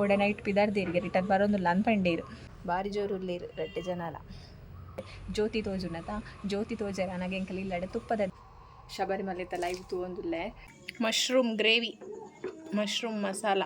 ಕೋಡೆ night ಪಿದಾರ್ದೇರಿಗೆ return ಬರೋದಿಲ್ಲ ಅನ್ಪಂಡೇರು ಬಾರಿ ಜೋರು ಉಳ್ಳೇರು ರಡ್ಡೆ ಜನಲ. ಜ್ಯೋತಿ ತೋಜುನತ ಜ್ಯೋತಿ ತೋಜರ ನನಗೆ ಇಲ್ಲಡೆ ತುಪ್ಪದ ಶಬರಿಮಲೆ ತಲೈವ್ ತೂವೊಂದುಲ್ಲೆ. Mushroom gravy, mushroom masala.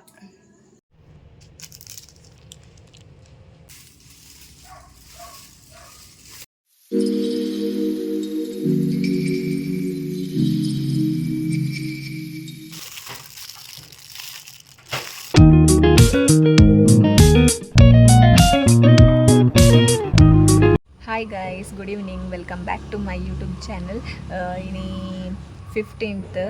Hi guys good evening welcome back to my YouTube channel ഇനി ಫಿಫ್ಟೀನ್ತ್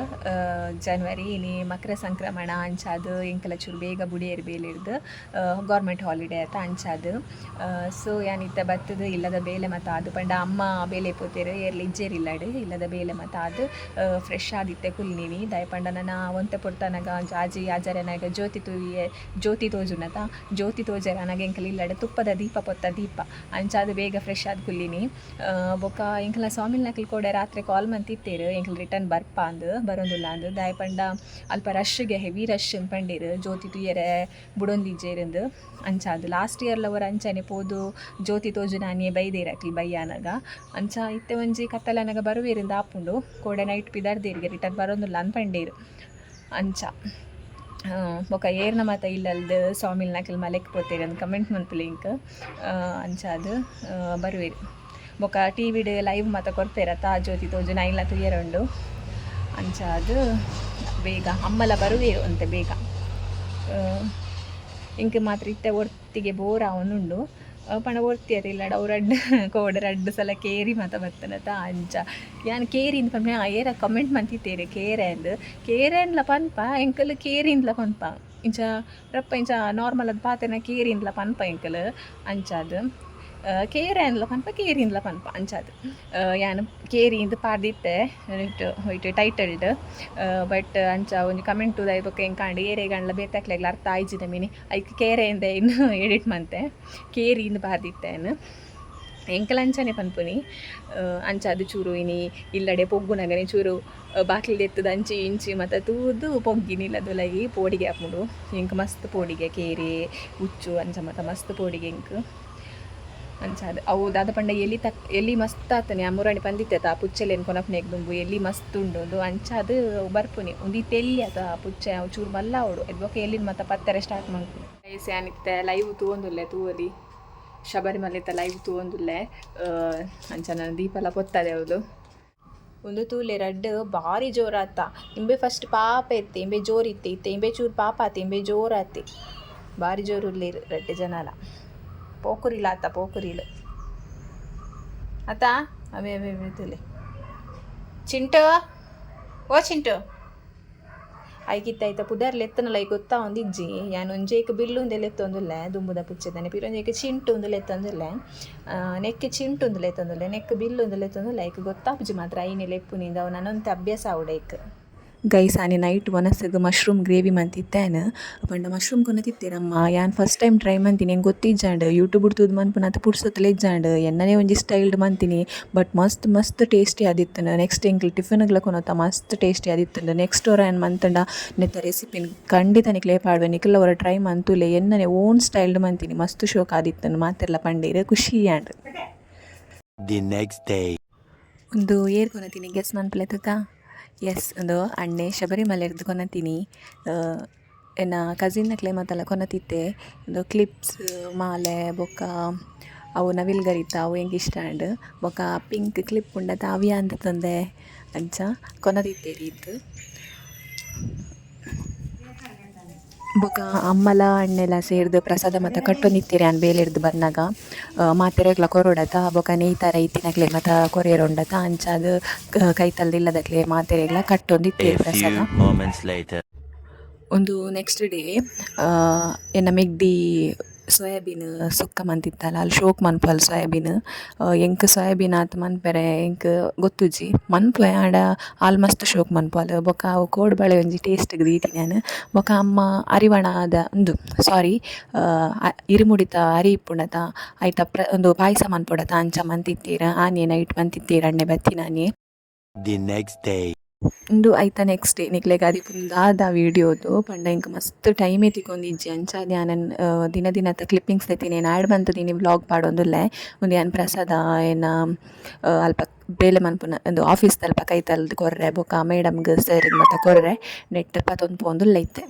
ಜನವರಿ ಇನಿ ಮಕರ ಸಂಕ್ರಮಣ ಅಂಚಾದು, ಎಂಕಲ ಚೂರು ಬೇಗ ಬುಡಿಯೇರು ಬೇಲಿಡ್ದು ಗೌರ್ಮೆಂಟ್ ಹಾಲಿಡೇ ಆತ ಅಂಚಾದು. ಸೊ ಯಾನಿತ್ತ ಬತ್ತದು, ಇಲ್ಲದ ಬೇಲೆ ಮತ್ತು ಅದು ಪಂಡ ಅಮ್ಮ ಬೇಲೆ ಪೋತೇರು, ಏರ್ಲಿ ಇಜ್ಜೇರಿಲ್ಲಡು ಇಲ್ಲದ ಬೇಲೆ ಮತ್ತು ಅದು ಫ್ರೆಶ್ ಆದಿತ್ತೆ ಕುಲ್ನೀವಿ. ದಯಪಂಡ ನನ್ನ ಒಂತೆ ಜಾಜಿ ಆಜಿ ಆಜರನಾಗ ಜ್ಯೋತಿ ತೂಯೆ ಜ್ಯೋತಿ ತೋಜುನತ ಜ್ಯೋತಿ ತೋಜರ ನನಗೆ ಎಂಕಲ್ ಇಲ್ಲಡೆ ತುಪ್ಪದ ದೀಪ ಪೊತ್ತ ದೀಪ. ಅಂಚಾದು ಬೇಗ ಫ್ರೆಶ್ ಆದ ಕುಲ್ಲಿನಿ ಬೊಕ್ಕ ಎಂಕಲ ಸ್ವಾಮಿಲ್ ನಕಲ್ ಕೂಡ ರಾತ್ರಿ ಕಾಲ್ ಮಂತಿತ್ತೇರು. ಎಂಕಲ್ ರಿಟರ್ನ್ ಬರ್ಪ ಬರೊಂದುಲ್ಲಾಂದ್ ದಾಯೆ ಪಂಡ ಅಲ್ಪ ರಶ್ಗೆ ಹೆವಿ ರಶ್ ಪಂಡಿರ್ ಜ್ಯೋತಿ ತುಯ್ಯರೆ ಅಂಚ ಆದ್ ಲಾಸ್ಟ್ ಇಯರ್ಲ ಅವರ ಅಂಚನೆ ಪೋದು, ಜ್ಯೋತಿ ತೋಜು ನಾನೇ ಬೈದೇರಕ್ಲಿ ಬಯ್ಯಾನಗ ಅಂಚ ಇತ್ತೆ ಒಂಜಿ ಕತ್ತಲನಗ ಬರುವೇರಿಂದ ಆಪುಂಡು, ಕೋಡೆ ನೈಟ್ ಪಿದಾರ್ದೇರಿಗೆ ರಿಟರ್ನ್ ಬರೋದಿಲ್ಲ ಅನ್ಪಂಡೇರು ಅಂಚ. ಬೊಕ ಏರ್ನ ಮಾತ ಇಲ್ಲಲ್ದು ಸ್ವಾಮಿಲ್ ನಾಕಿಲ್ ಮಲೆಕ್ ಪೋತೇರಿ ಅಂದ್ ಕಮೆಂಟ್ ಮನ್ಪು ಲಿಂಕ್ ಅಂಚಾದು ಬರುವೆರು. ಬೊಕ ಟಿ ವಿಡ್ ಲೈವ್ ಮಾತ ಕೊರ್ಪೇರ, ತಾ ಜ್ಯೋತಿ ತೋಜು ನೈಲ ಅದು ಬೇಗ, ಅಮ್ಮಲ ಬರುವೇರು ಅಂತ ಬೇಗ. ಇಂಕ್ ಮಾತ್ರ ಇತ್ತೆ ಒರ್ತಿಗೆ ಬೋರ ಅವನುಂಡು. ಪಣ ಒರ್ತಿಯರು ಇಲ್ಲಡ ಅವ್ರು ಅಡ್ಡ ಕೋಡ ರಡ್ಡು ಸಲ ಕೇರಿ ಮಾತ ಬರ್ತನತ ಅಂಚ. ಯಾನ್ ಕೇರಿಂದ ಪಂಪ ಏರ ಕಮೆಂಟ್ ಮಂತಿತ್ತೇರೆ ಕೇರೆ ಅಂದು ಕೇರೆ ಅಂದ್ಲ ಪನ್ಪ, ಎಂಕಲ್ ಕೇರಿಂದ್ಲ ಪನ್ಪ. ಇಂಚ, ರಪ್ಪ ಇಂಚ ನಾರ್ಮಲ್ ಅದು ಪಾತೆನ ಕೇರಿಂದ್ಲ ಪನ್ಪ ಎಂಕಲ್ ಅಂಚಾದು. ಅನ್ಲ ಪನ್ಪ ಕೇರಿಂದ್ಲ ಪನ್ಪ ಅಂಚಾದು ಯಾನ್ ಕೇರಿಯಿಂದ ಪಾಡ್ದಿತ್ತೆ ಇಟ್ಟು ಇಟ್ಟು ಟೈಟಲ್ಡ್ ಬಟ್ ಅಂಚ ಒಂಜಿ ಕಮೆಂಟ್ ದೈ ಬೊಕ್ಕ ಹೆಂಗೆ ಕಾಂಡು ಏರೆ ಗಂಡ್ಲ ಬೇತಾಕ್ಲೆಗ್ಲ ಅರ್ಥ ಆಯ್ಜಿದ ಮೀನಿ ಐಕ್ ಕೇರೆಯಿಂದ ಇನ್ನು ಎಡಿಟ್ ಮಂತೆ ಕೇರಿಯಿಂದ ಪಾರ್ದಿತ್ತೇನು ಎಂಕಲ್ ಅಂಚನೆ ಪನ್ಪುನಿ ಅಂಚ ಅದು ಚೂರು ಇನಿ ಇಲ್ಲಡೆ ಪೊಗ್ಗುನಗನೆ ಚೂರು ಬಾಕ್ಲಿಡ್ ಎತ್ತದ ಅಂಚಿ ಇಂಚಿ ಮತ್ತು ತೂದು ಪೊಗ್ಗಿನಿಲ್ಲದು ಲೈ ಪೋಡಿಗೆ ಹಾಕ್ಬಿಡು ಎಂಕ್ ಮಸ್ತ್ ಪೋಡಿಗೆ ಕೇರಿ ಉಚ್ಚು ಅಂಚ ಮತ್ತು ಮಸ್ತ್ ಪೋಡಿಗೆ ಇಂಕ್ ಅಂಚಾದ ಅವು ದಾದ ಪಂಡ ಎಲಿ ತಕ್ ಎಲ್ಲಿ ಮಸ್ತ್ ಆತನೆ. ಅಮ್ಮುರಾಣಿ ಪಂದಿತ್ತೆ ಆ ಪುಚ್ಚೆಲೆನ್ ಕೊನಪ್ನೆಗ್ ದುಂಬು ಎಲ್ಲಿ ಮಸ್ತ್ ಉಂಡು. ಒಂದು ಅಂಚಾದ ಬರ್ಪುನಿ. ಒಂದು ತೆಲ್ಲಿ ಆತ ಪುಚ್ಚೆ ಅವು ಚೂರು ಮಲ್ಲ ಅವಡು ಎದ್ಬೊಕ ಎಲ್ಲಿನ ಮತ್ತೆ ಪತ್ತರೆ ಸ್ಟಾರ್ಟ್ ಮಾಡ್ತೀನಿ ಐಸ್ ಏನಿತ್ತೆ ಲೈವ್ ತೂವೊಂದುಲ್ಲೆ ತೂವಲಿ. ಶಬರಿಮಲೆ ತ ಲೈವ್ ತೂವೊಂದುಲ್ಲೆ. ಅಂಚ ನನ್ನ ದೀಪಲ ಪೊತ್ತದೆ ಅವಳು ಒಂದು ತೂಲೆ ರಡ್ಡು ಭಾರಿ ಜೋರಾತ ಇಂಬೆ ಫಸ್ಟ್ ಪಾಪ ಎತ್ತೆ ಇಂಬೆ ಜೋರಿತ್ತೆ ಇತ್ತೆ ಇಂಬೆ ಚೂರು ಪಾಪ ಆತ ಇಂಬೆ ಜೋರಾತಿ ಭಾರಿ ಜೋರು ರಡ್ಡೆ ಜನಲ. ಪೋಕುರಿಲ ಆತ ಪೋಕುರಿಲು ಆತ, ಅವೇ ಅವೇ ಅವೇ ತುಲೆ ಚಿಂಟು, ಓ ಚಿಂಟು. ಐಕಿತ್ತಾಯ್ತ ಪುದರ್ಲೆ ಎತ್ತನಲ್ಲ, ಈಗ ಗೊತ್ತಾ ಒಂದಿಜ್ಜಿ? ಯಾನ್ ಒಂಜೇಕ್ ಬಿಲ್ಲು ಒಂದೆಲ್ಲ ಎತ್ತೊಂದುಲ್ಲೆ, ದುಂಬುದ ಪುಚ್ಚದಾನೆ. ಪಿರೊಂಜೇಕ್ ಚಿಂಟು ಒಂದುಲೆ ಎತ್ತೊಂದುಲ್ಲೆ. ನೆಕ್ ಚಿಂಟು ಒಂದುಲೆ ಎತ್ತೊಂದುಲ್ಲೆ ನೆಕ್ ಬಿಲ್ಲು ಒಂದುಲೆ ಎತ್ತೊಂದುಲ್ಲೆ ಐಕ್ ಗೊತ್ತಾಪುಜಿ ಮಾತ್ರ ಐನೆ ಎಪ್ಪುನಿಂದ ಅವು ನನ್ನೊಂತೆ ಅಭ್ಯಾಸ ಅವಡೈಕ್ ಗೈಸ್ ಆನೆ ನೈಟ್ ಒನಸದು ಮಶ್ರೂಮ್ ಗ್ರೇವಿ ಮಂತಿತ್ತೇನೆ? ಪಂಡ ಮಶ್ರೂಮ್ ಕೊನ ತಿತ್ತೇನಮ್ಮ ಯಾನ್ ಫಸ್ಟ್ ಟೈಮ್ ಟ್ರೈ ಮಂತೀನಿ ಹೆಂಗೆ ಗೊತ್ತಿಜ್ಜಾಂಡ್? ಯೂಟ್ಯೂಬ್ ತುದು ಮನ್ಪುನ ಅದು ಪುಡ್ಸತ್ಲೆ ಇಜ್ಜಾಂಡ್. ಎನ್ನನೇ ಒಂಜಿ ಸ್ಟೈಲ್ಡ್ ಮಂತೀನಿ. ಬಟ್ ಮಸ್ತ್ ಮಸ್ತ್ ಟೇಸ್ಟಿ ಆದಿತ್ತಂಡ. ನೆಕ್ಸ್ಟ್ ಎಂಕ್ಲ್ ಟಿಫಿನ್ಗ್ಲ ಕೊನತ ಮಸ್ತ್ ಟೇಸ್ಟಿ ಆದಿತ್ತಂಡ. ನೆಕ್ಸ್ಟ್ ಅವರ ಏನು ಮಂತಂಡ? ನೆತ್ತ ರೆಸಿಪಿನ್ ಖಂಡಿತ ನಿಕ್ಲೆ ಪಾಡ್ವೆ ನಿಕ್ಲ ಅವರ ಟ್ರೈ ಮಂತುಲೆ ಎನ್ನನೆ ಓನ್ ಸ್ಟೈಲ್ಡ್ ಮಂತೀನಿ. ಮಸ್ತ್ ಶೋಕ್ ಆದಿತ್ತನು ಮಾತೆಲ್ಲ ಪಂಡೇರು ಖುಷಿ ಆಂಡ್. ದಿ ನೆಕ್ಸ್ಟ್ ಡೇ ಒಂದು ಏರ್ ಕೊನತೀನಿ. ಗೆಸ್ ಮನ್ಪಲೆತಕ ಎಸ್ ಒಂದು ಅಣ್ಣೆ ಶಬರಿಮಲೆ ಹಿಡ್ದು ಕೊನತೀನಿ. ಎನ್ನ ಕಸಿನ್ ನಕ್ಲೆ ಮತ್ತೆಲ್ಲ ಕೊನತಿತ್ತೆ ಒಂದು ಕ್ಲಿಪ್ಸ್ ಮಾಲೆ, ಬೊಕ್ಕ, ಅವು ನವಿಲ್ಗರಿತ ಅವು ಹೆಂಗೆ ಇಷ್ಟ ಅಂಡ್, ಬೊಕ್ಕ ಪಿಂಕ್ ಕ್ಲಿಪ್ ಉಂಡ ತಾವಿಯ ಅಂತ ತಂದೆ. ಅಂಚ ಕೊನತಿತ್ತೇರಿ ಇತ್ತು ಬೊಕ ಅಮ್ಮಲ ಅಣ್ಣೆಲ್ಲ ಸೇರ್ದು ಪ್ರಸಾದ ಮತ್ತು ಕಟ್ಟೊಂದಿತ್ತೀರಿ ಅನ್ ಬೇಲೆ ಹಿಡ್ದು ಬಂದಾಗ ಮಾತೆರೆಗ್ಲ ಕೊರೊಡತ ಬೊಕ ನೇಯ್ತಾರ ಇತ್ತಿನಕ್ಲೆ ಮತ್ತು ಕೊರಿಯರೊಂಡತ ಅಂಚಾದ್ ಕೈ ತಲ್ದಿಲ್ಲದಕ್ಲೆ ಮಾತೆರೆಗ್ಲ ಕಟ್ಟೊಂದಿತ್ತೆರ್ ಪ್ರಸಾದ. ಒಂದು ನೆಕ್ಸ್ಟ್ ಡೇ ಎನ್ನ ಮೆಗ್ದಿ ಸೋಯಾಬೀನ್ ಸುಕ್ಕ ಮಂತಿತ್ತಲ್ಲ, ಅಲ್ಲಿ ಶೋಕ್ ಮನ್ಪಲ್ ಸೋಯಾಬೀನ್ ಎಂಕ್ ಸೋಯಾಬೀನ್ ಆತ ಮನ್ಪೆರೆ, ಎಂಕ್ ಗೊತ್ತುಜಿ ಮನ್ಪುವೆ ಆಂಡ ಆಲ್ಮೋಸ್ಟ್ ಶೋಕ್ ಮನ್ಪಲ್ ಬೊಕ ಅವು ಕೋಡ್ಬಳೆ ಒಂಜಿ ಟೇಸ್ಟ್ ದೀಟಿ ನಾನು. ಬೊಕ ಅಮ್ಮ ಅರಿವಣ ಆದ ಉಂದು ಸಾರಿ ಇರುಮುಡಿತ ಅರಿ ಇಪ್ಪುಂಡತ ಆಯ್ತ ಪ್ರ, ಒಂದು ಪಾಯಸ ಮನ್ಪುಡತ ಅಂಚ ಮಂತಿತ್ತೀರ, ಆನೆ ನೈಟ್ ಮಂತಿತ್ತೀರ ಅಣ್ಣೆ ಬತ್ತಿನಾನಿ ದಿ ನೆಕ್ಸ್ಟ್ day. ಇಂದು ಐತ ನೆಕ್ಸ್ಟ್ ಡೇ ನಿಕ್ಲೆ ಗಾದಿ ಪುಂದಾದ ವೀಡಿಯೋದು. ಪಂಡ ಇಂಕ ಮಸ್ತ್ ಟೈಮೇ ತಿಕ್ಕೊಂದಿಜ್ಜಿ ಅಂಚಾದ ಯಾನನ್ ದಿನ ದಿನದ ಕ್ಲಿಪ್ಪಿಂಗ್ಸ್ ತೆತ್ತೀನಿ ಏನು ಆ್ಯಡ್ ಬಂತುದಿನಿ ವ್ಲಾಗ್ ಪಾಡೊಂದುಲ್ಲೆ. ಒಂದು ಏನು ಪ್ರಸಾದ, ಏನು ಅಲ್ಪ ಬೇಲೆ ಮನ್ಪುನ ಒಂದು ಆಫೀಸ್ ತಲ್ಪ ಕೈತಲ್ದು ಕೊರ್ರೆ, ಬೊಕ ಮೇಡಮ್ಗೆ ಸರ್ಗ್ ಮತ್ತೆ ಕೊರ್ರೆ ನೆಟ್ ತೊಂದು ಪೋಂದು ಇತ್ತೆ.